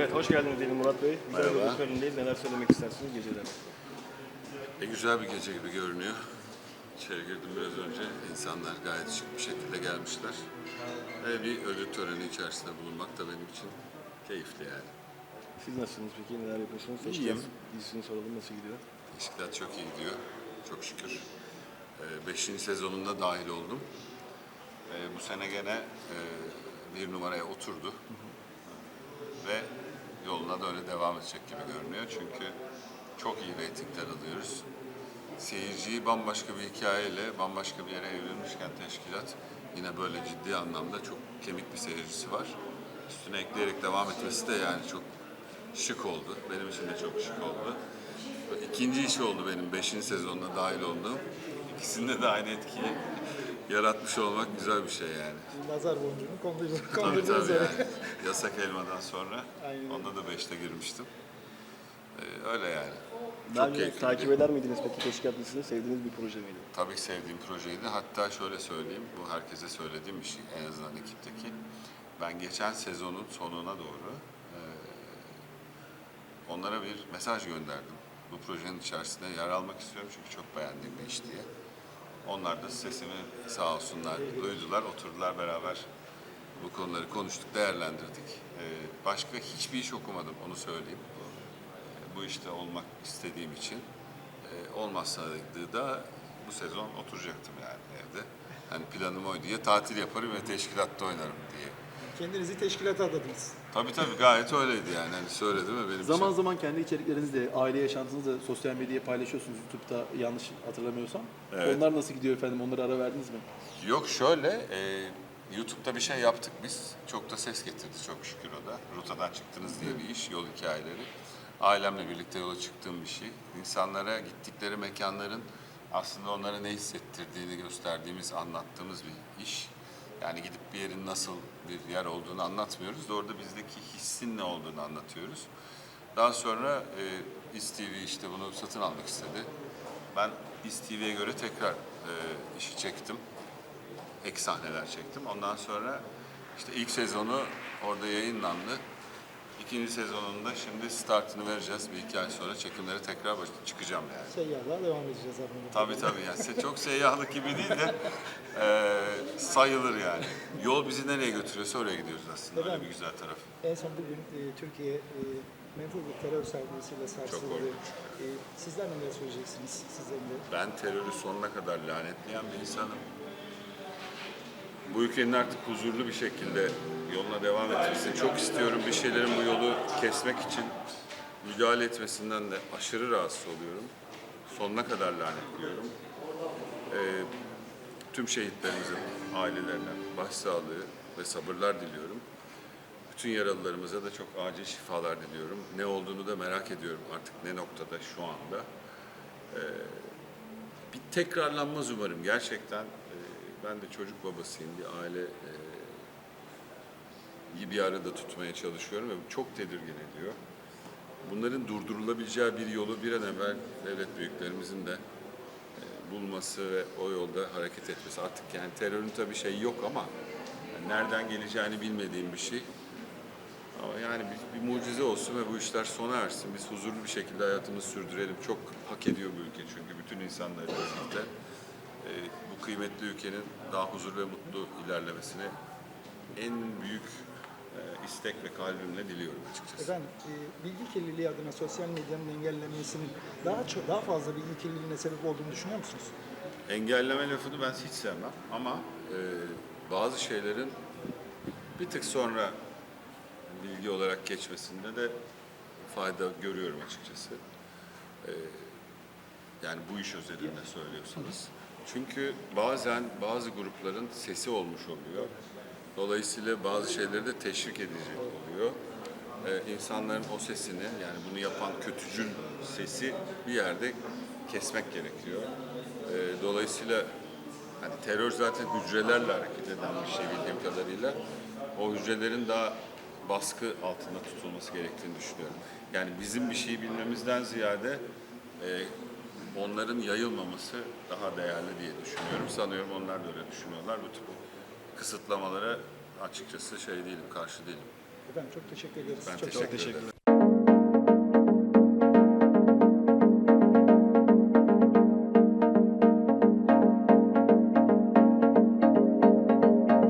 Evet, hoş geldiniz diyelim Murat Bey. Güzel bir Merhaba. ödül törenindeyiz. Neler söylemek istersiniz geceler? E, güzel bir gece gibi görünüyor. İçeri girdim biraz önce. İnsanlar gayet şık bir şekilde gelmişler. Ve bir ödül töreni içerisinde bulunmak da benim için keyifli yani. Siz nasılsınız peki? Neler yapıyorsunuz? İyiyim. Dizisini soralım. Nasıl gidiyor? Teşkilat çok iyi gidiyor. Çok şükür. E, beşinci sezonunda dahil oldum. E, bu sene gene e, bir numaraya oturdu. Ve yoluna da öyle devam edecek gibi görünüyor. Çünkü çok iyi reytingler alıyoruz. Seyirciyi bambaşka bir hikayeyle, bambaşka bir yere evrilmişken teşkilat yine böyle ciddi anlamda çok kemik bir seyircisi var. Üstüne ekleyerek devam etmesi de yani çok şık oldu. Benim için de çok şık oldu. İkinci iş oldu benim beşinci sezonuna dahil olduğum. İkisinde de aynı etkiyi yaratmış olmak güzel bir şey yani. Nazar boncuğunu kondurdunuz. Tabii tabii yani. Yasak elmadan sonra Aynen. onda da beşte girmiştim. Ee, öyle yani. Daha Çok önce keyifli. takip eder miydiniz peki teşkilat dizisini? Sevdiğiniz bir proje miydi? Tabii ki sevdiğim projeydi. Hatta şöyle söyleyeyim, bu herkese söylediğim bir şey en azından ekipteki. Ben geçen sezonun sonuna doğru eee, onlara bir mesaj gönderdim. Bu projenin içerisinde yer almak istiyorum çünkü çok beğendiğim bir iş diye. Onlar da sesimi sağ olsunlar duydular, oturdular beraber bu konuları konuştuk, değerlendirdik. Eee, başka hiçbir iş okumadım, onu söyleyeyim. Bu işte olmak istediğim için. Eee olmazsaydı da bu sezon oturacaktım yani evde. Hani planım oydu ya tatil yaparım ya teşkilatta oynarım diye. Kendinizi teşkilata adadınız. Tabii tabii gayet öyleydi yani. Hani söyledim mi benim Zaman için. zaman kendi içeriklerinizi de, aile yaşantınızı da sosyal medyaya paylaşıyorsunuz YouTube'da yanlış hatırlamıyorsam. Evet. Onlar nasıl gidiyor efendim? Onlara ara verdiniz mi? Yok şöyle, e, YouTube'da bir şey yaptık biz. Çok da ses getirdi çok şükür o da. Rotadan çıktınız diye bir iş, yol hikayeleri. Ailemle birlikte yola çıktığım bir şey. İnsanlara gittikleri mekanların aslında onlara ne hissettirdiğini gösterdiğimiz, anlattığımız bir iş. Yani gidip bir yerin nasıl bir yer olduğunu anlatmıyoruz da orada bizdeki hissin ne olduğunu anlatıyoruz. Daha sonra e, İSTV işte bunu satın almak istedi. Ben İSTV'ye göre tekrar e, işi çektim ek sahneler çektim. Ondan sonra işte ilk sezonu orada yayınlandı. İkinci sezonunda şimdi startını vereceğiz. Bir iki ay sonra çekimlere tekrar baş- çıkacağım yani. Seyyahlığa devam edeceğiz abi. Tabii tabii yani se- çok seyyahlık gibi değil de eee, sayılır yani. Yol bizi nereye götürüyorsa oraya gidiyoruz aslında. Öyle bir güzel tarafı. En son bugün e, Türkiye e, menfur bir terör saldırısıyla sarsıldı. korkunç. E, sizler neler söyleyeceksiniz? Sizlerin de Ben terörü sonuna kadar lanetleyen bir insanım. Bu ülkenin artık huzurlu bir şekilde yoluna devam etmesini çok istiyorum. Bir şeylerin bu yolu kesmek için müdahale etmesinden de aşırı rahatsız oluyorum. Sonuna kadar lanetliyorum. Ee, tüm şehitlerimizin ailelerine başsağlığı ve sabırlar diliyorum. Bütün yaralılarımıza da çok acil şifalar diliyorum. Ne olduğunu da merak ediyorum artık ne noktada şu anda bir tekrarlanmaz umarım gerçekten. Ben de çocuk babasıyım, bir aile e, bir arada tutmaya çalışıyorum ve bu çok tedirgin ediyor. Bunların durdurulabileceği bir yolu bir an evvel devlet büyüklerimizin de e, bulması ve o yolda hareket etmesi. Artık yani terörün tabii şeyi yok ama yani nereden geleceğini bilmediğim bir şey. Ama yani bir, bir mucize olsun ve bu işler sona ersin. Biz huzurlu bir şekilde hayatımızı sürdürelim. Çok hak ediyor bu ülke çünkü bütün insanlar birlikte. Ee, bu kıymetli ülkenin daha huzur ve mutlu ilerlemesini en büyük e, istek ve kalbimle diliyorum açıkçası. Efendim, e, bilgi kirliliği adına sosyal medyanın engellenmesinin daha çok daha fazla bilgi kirliliğine sebep olduğunu düşünüyor musunuz? Engelleme lafını ben hiç sevmem ama e, bazı şeylerin bir tık sonra bilgi olarak geçmesinde de fayda görüyorum açıkçası. E, yani bu iş özelinde söylüyorsanız. Çünkü bazen bazı grupların sesi olmuş oluyor. Dolayısıyla bazı şeyleri de teşvik edecek oluyor. Ee, insanların o sesini yani bunu yapan kötücül sesi bir yerde kesmek gerekiyor. Ee, dolayısıyla hani terör zaten hücrelerle hareket eden bir şey bildiğim kadarıyla. O hücrelerin daha baskı altında tutulması gerektiğini düşünüyorum. Yani bizim bir şey bilmemizden ziyade e, onların yayılmaması daha değerli diye düşünüyorum. Sanıyorum onlar da öyle düşünüyorlar. Bu tip kısıtlamalara açıkçası şey değilim, karşı değilim. Efendim çok teşekkür ederiz. Ben çok teşekkür olun. ederim.